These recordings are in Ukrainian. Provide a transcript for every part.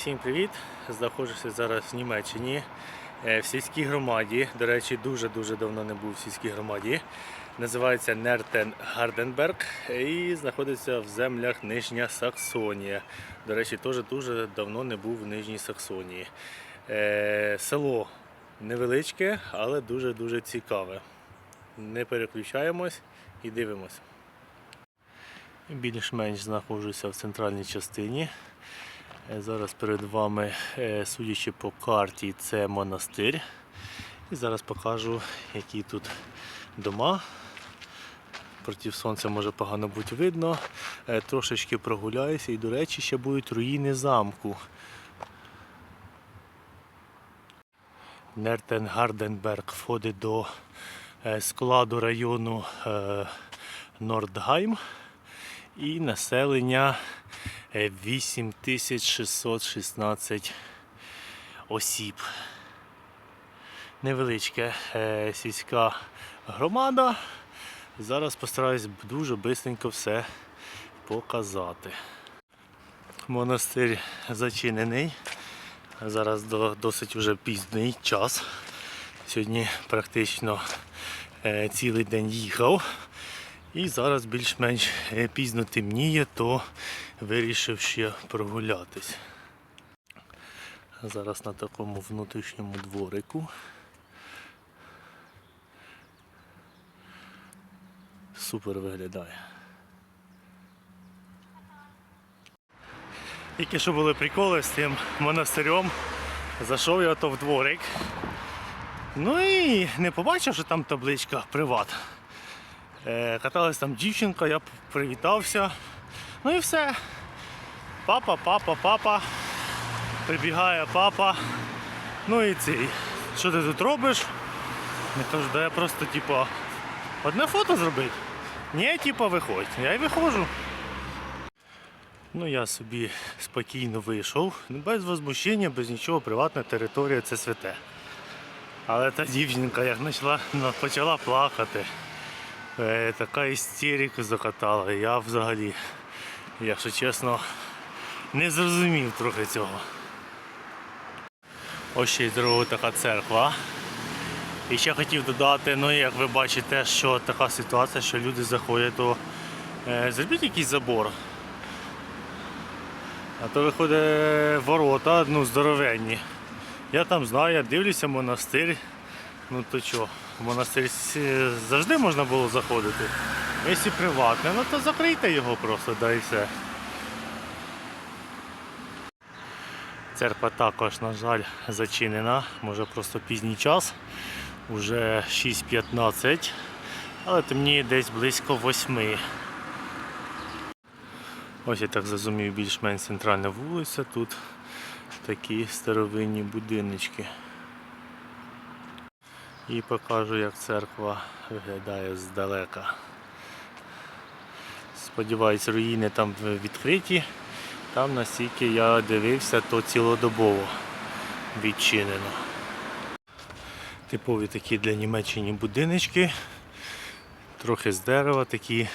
Всім привіт! Знаходжуся зараз в Німеччині е, в сільській громаді. До речі, дуже-дуже давно не був в сільській громаді. Називається Нертен Гарденберг і знаходиться в землях Нижня Саксонія. До речі, теж дуже давно не був в Нижній Саксонії. Е, Село невеличке, але дуже-дуже цікаве. Не переключаємось і дивимось. Більш-менш знаходжуся в центральній частині. Е, Зараз перед вами, е, судячи по карті, це монастир. І зараз покажу, які тут дома. Проти сонця може погано бути видно. Е, Трошечки прогуляюся і, до речі, ще будуть руїни замку. Нертенгарденберг входить до складу району Нордгайм і населення 8616 осіб. Невеличка е, сільська громада. Зараз постараюсь дуже швидко все показати. Монастир зачинений. Зараз до, досить вже пізній час. Сьогодні практично е, цілий день їхав. І зараз більш-менш е, пізно темніє, то вирішив ще прогулятись. Зараз на такому внутрішньому дворику. Супер виглядає. Тільки що були приколи з тим монастирем. Зайшов я то в дворик. Ну і не побачив, що там табличка приват. Е, Каталась там дівчинка, я привітався. Ну і все. Папа, папа, папа. Прибігає папа. Ну і цей. Що ти тут робиш? Я кажу, да я просто типа одне фото зробити. Ні, типа виходь. Я й виходжу. Ну я собі спокійно вийшов, без возмущення, без нічого, приватна територія це святе. Але та дівчинка як почала, почала плакати. Е, така істерика закатала. Я взагалі, якщо чесно, не зрозумів трохи цього. Ось ще й дорога така церква. І ще хотів додати, ну як ви бачите, що така ситуація, що люди заходять, то е, зробіть якийсь забор. А то виходить ворота, ну, здоровенні. Я там знаю, я дивлюся монастир. Ну то що, в монастир завжди можна було заходити. Якщо приватне, ну то закрийте його просто, да і все. Церква також, на жаль, зачинена, може просто пізній час, уже 6.15, але темніє десь близько 8. Ось я так зрозумів, більш-менш центральна вулиця, тут такі старовинні будиночки. І покажу, як церква виглядає здалека. Сподіваюсь, руїни там відкриті. Там настільки я дивився, то цілодобово відчинено. Типові такі для Німеччини будиночки. Трохи з дерева, такі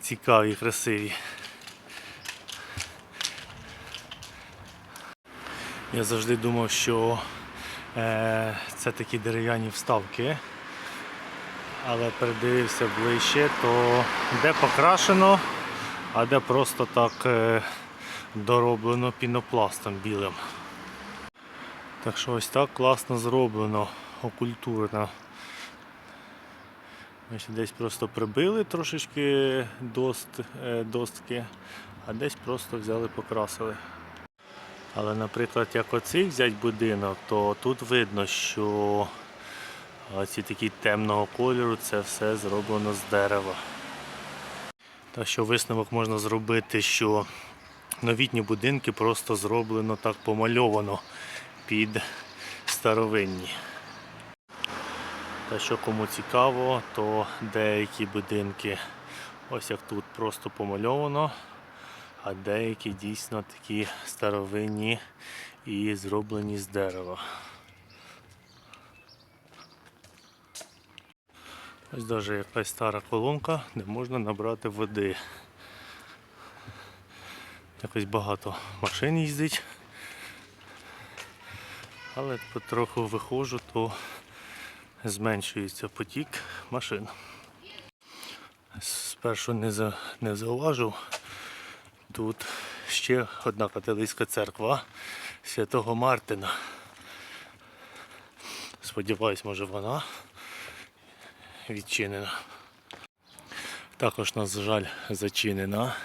цікаві, красиві. Я завжди думав, що це такі дерев'яні вставки. Але передивився ближче, то де покрашено, а де просто так е, дороблено пінопластом білим. Так що ось так класно зроблено, окультурно. Ось Десь просто прибили трошечки дост, е, достки, а десь просто взяли покрасили. Але, наприклад, як оцей взяти будинок, то тут видно, що ці такі темного кольору це все зроблено з дерева. Так що висновок можна зробити, що новітні будинки просто зроблено так помальовано під старовинні. Та що кому цікаво, то деякі будинки, ось як тут просто помальовано, а деякі дійсно такі старовинні і зроблені з дерева. Ось навіть якась стара колонка, де можна набрати води. Якось багато машин їздить. Але потроху виходжу, то зменшується потік машин. Спершу не, за, зауважив. Тут ще одна католицька церква Святого Мартина. Сподіваюсь, може вона відчинена. Також, на жаль, зачинена.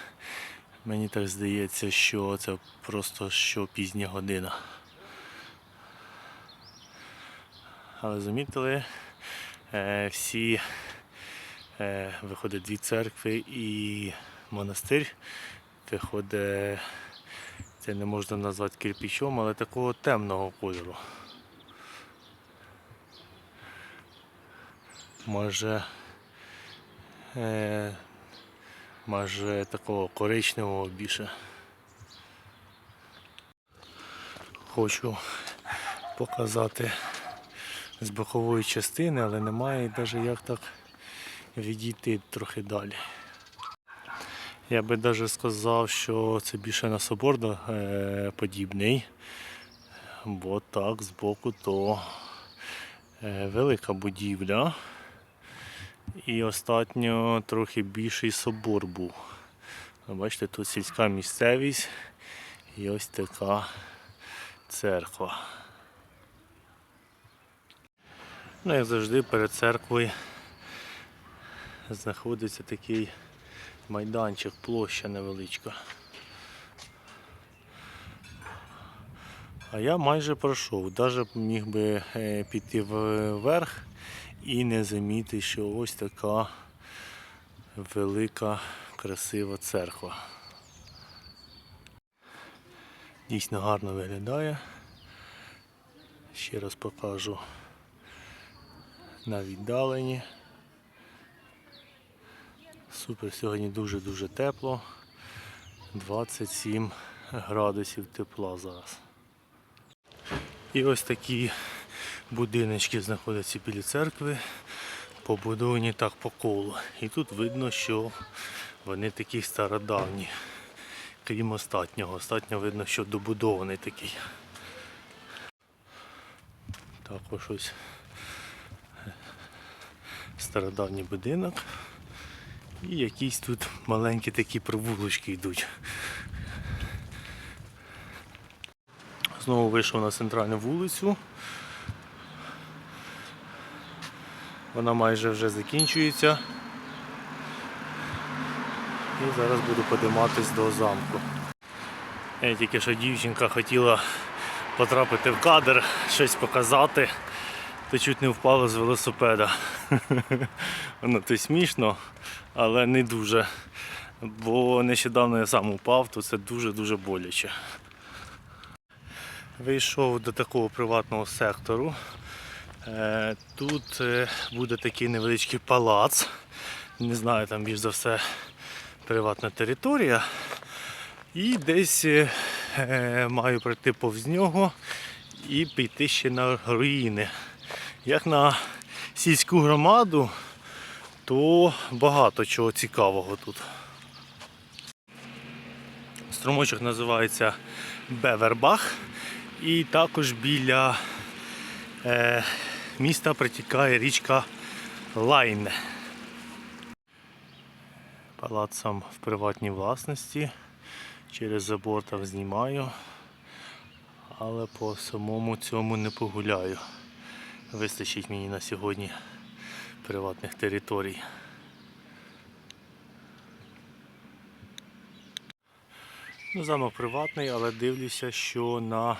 Мені так здається, що це просто що пізня година. Але замітили, е, всі е, виходить дві церкви і монастир виходить, це не можна назвати кирпичом, але такого темного кольору. Може, е, може такого коричневого більше. Хочу показати з бокової частини, але немає навіть як так відійти трохи далі. Я би навіть сказав, що це більше на собор е, подібний, бо так збоку то е, велика будівля. І останньо трохи більший собор був. Бачите, тут сільська місцевість і ось така церква. Ну, як завжди, перед церквою знаходиться такий майданчик, площа невеличка. А я майже пройшов, навіть міг би е, піти вверх і не замітити, що ось така велика, красива церква. Дійсно гарно виглядає. Ще раз покажу на віддаленні. Супер, сьогодні дуже-дуже тепло. 27 градусів тепла зараз. І ось такі будиночки знаходяться біля церкви, побудовані так по колу. І тут видно, що вони такі стародавні, крім остатнього. Остатнього видно, що добудований такий. Також ось стародавній будинок. І якісь тут маленькі такі провулочки йдуть. Знову вийшов на центральну вулицю. Вона майже вже закінчується. І зараз буду подиматись до замку. Я тільки що дівчинка хотіла потрапити в кадр, щось показати, то чуть не впала з велосипеда. Воно то смішно, але не дуже. Бо нещодавно я сам упав, то це дуже-дуже боляче. Вийшов до такого приватного сектору. Е, Тут е, буде такий невеличкий палац. Не знаю, там більш за все приватна територія. І десь е, маю пройти повз нього і піти ще на руїни. Як на сільську громаду, то багато чого цікавого тут. Струмочок називається Бевербах. І також біля е, міста протікає річка Лайне. Палац сам в приватній власності. Через забор там знімаю, але по самому цьому не погуляю. Вистачить мені на сьогодні приватних територій. Ну, замок приватний, але дивлюся, що на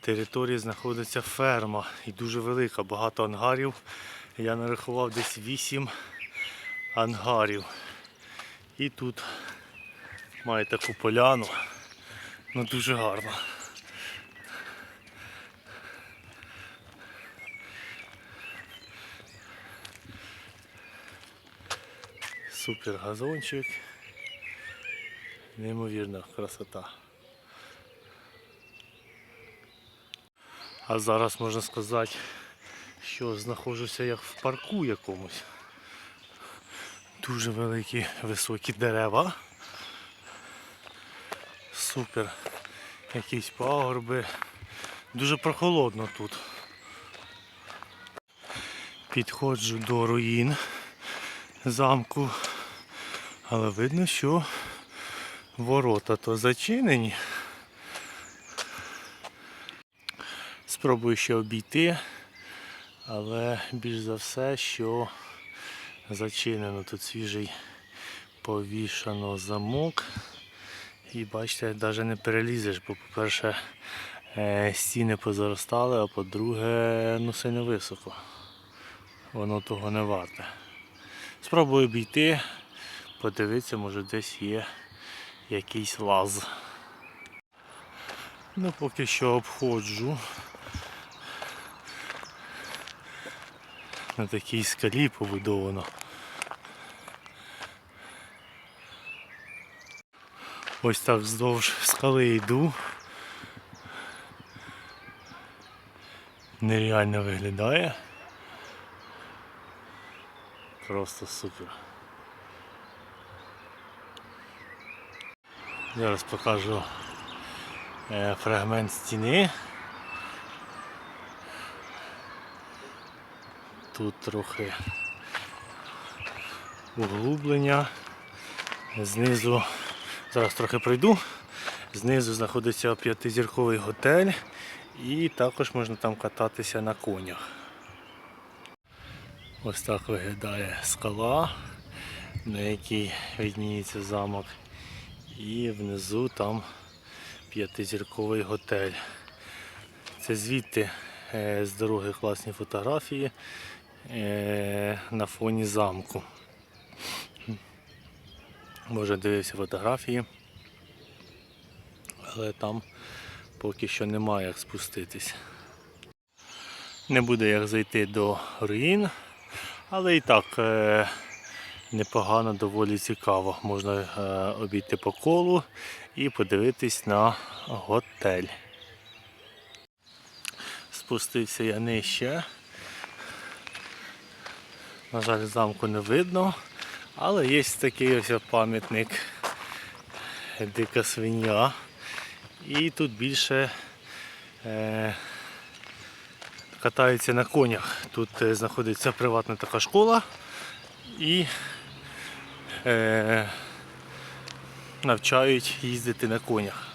території знаходиться ферма і дуже велика, багато ангарів. Я нарахував десь 8 ангарів. І тут має таку поляну. Ну дуже гарно. Супер газончик. Неймовірна красота. А зараз можна сказати, що знаходжуся як в парку якомусь. Дуже великі високі дерева. супер. Якісь пагорби. Дуже прохолодно тут. Підходжу до руїн замку, але видно, що ворота то зачинені. Спробую ще обійти, але більш за все, що зачинено. Тут свіжий повішано замок. І бачите, навіть не перелізеш, бо по-перше, е, стіни позаростали, а по-друге, ну сильно високо. Воно того не варте. Спробую обійти, подивитися, може десь є якийсь лаз. Ну, поки що обходжу. На такій скалі побудовано. Ось так вздовж скали йду. Нереально виглядає. Просто супер. Зараз покажу е, фрагмент стіни. Тут трохи углублення. Знизу, зараз трохи пройду. Знизу знаходиться п'ятизірковий готель і також можна там кататися на конях. Ось так виглядає скала, на якій видніється замок. І внизу там п'ятизірковий готель. Це звідти е, з дороги класні фотографії е, на фоні замку. Може дивився фотографії, але там поки що немає як спуститись. Не буде як зайти до руїн, але і так е, непогано, доволі цікаво. Можна е, обійти по колу і подивитись на готель. Спустився я нижче. На жаль, замку не видно, але є такий ось пам'ятник дика свиня. І тут більше е, катаються на конях. Тут е, знаходиться приватна така школа і навчають їздити на конях.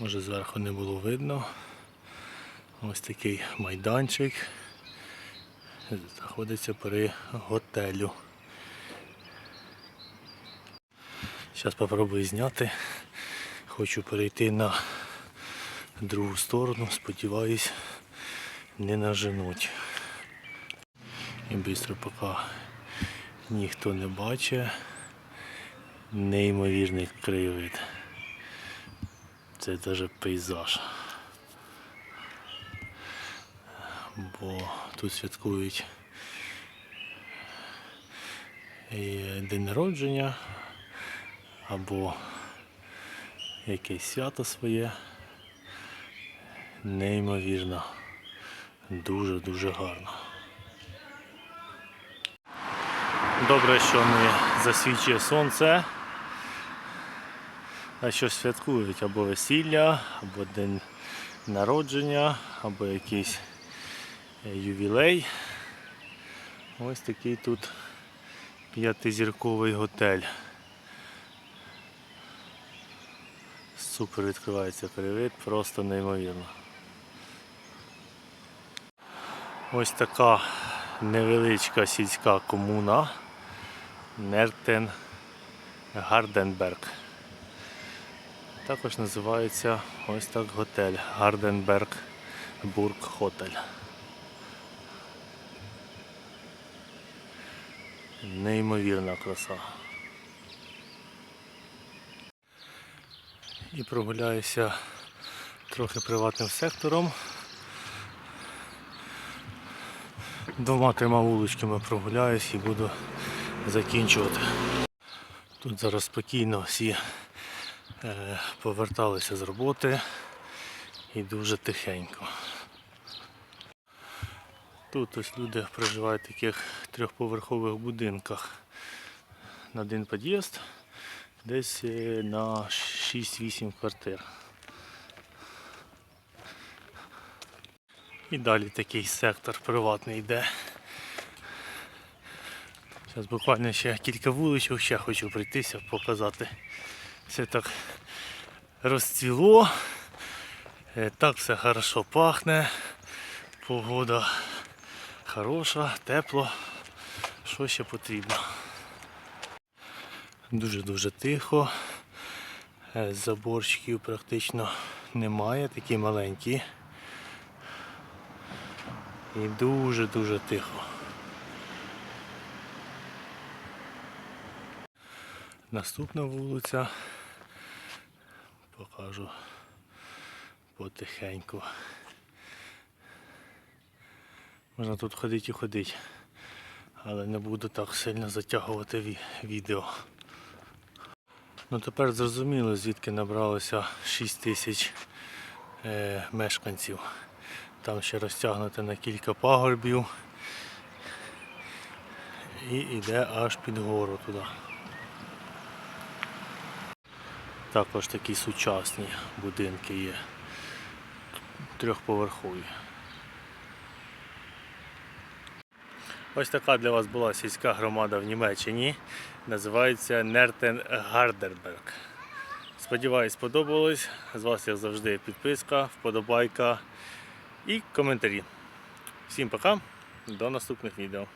Може зверху не було видно. Ось такий майданчик. Знаходиться при готелю. Зараз спробую зняти. Хочу перейти на другу сторону, сподіваюсь, не наженуть. І швидко поки ніхто не бачить. Неймовірний краєвид. Це навіть пейзаж. Бо тут святкують і день народження або якесь свято своє. Неймовірно. Дуже-дуже гарно. Добре, що не засвічує сонце. А що святкують або весілля, або день народження, або якийсь е, ювілей. Ось такий тут п'ятизірковий готель. Супер відкривається краєвид, просто неймовірно. Ось така невеличка сільська комуна Нертен Гарденберг. Також називається ось так готель Гарденберг Бург Хотель. Неймовірна краса. І прогуляюся трохи приватним сектором. Двома-трьома вуличками прогуляюсь і буду закінчувати. Тут зараз спокійно всі е, поверталися з роботи і дуже тихенько. Тут ось люди проживають в таких трьохповерхових будинках. На один під'їзд десь е, на 6-8 квартир. І далі такий сектор приватний йде. Зараз буквально ще кілька вуличок, ще хочу пройтися, показати. Все так розцвіло. Е, Так все хорошо пахне. Погода хороша, тепло. Що ще потрібно? Дуже-дуже тихо. Е, Заборчиків практично немає, такі маленькі. І дуже-дуже тихо. Наступна вулиця. Покажу потихеньку. Можна тут ходити і ходити, але не буду так сильно затягувати ві- відео. Ну тепер зрозуміло, звідки набралося 6 тисяч е, мешканців. Там ще розтягнуто на кілька пагорбів і йде аж під гору туди. Також такі сучасні будинки є. Трьохповерхові. Ось така для вас була сільська громада в Німеччині. Називається Нертен Гардерберг. Сподіваюсь, сподобалось. З вас, як завжди, підписка, вподобайка і коментарі. Всім пока, до наступних відео.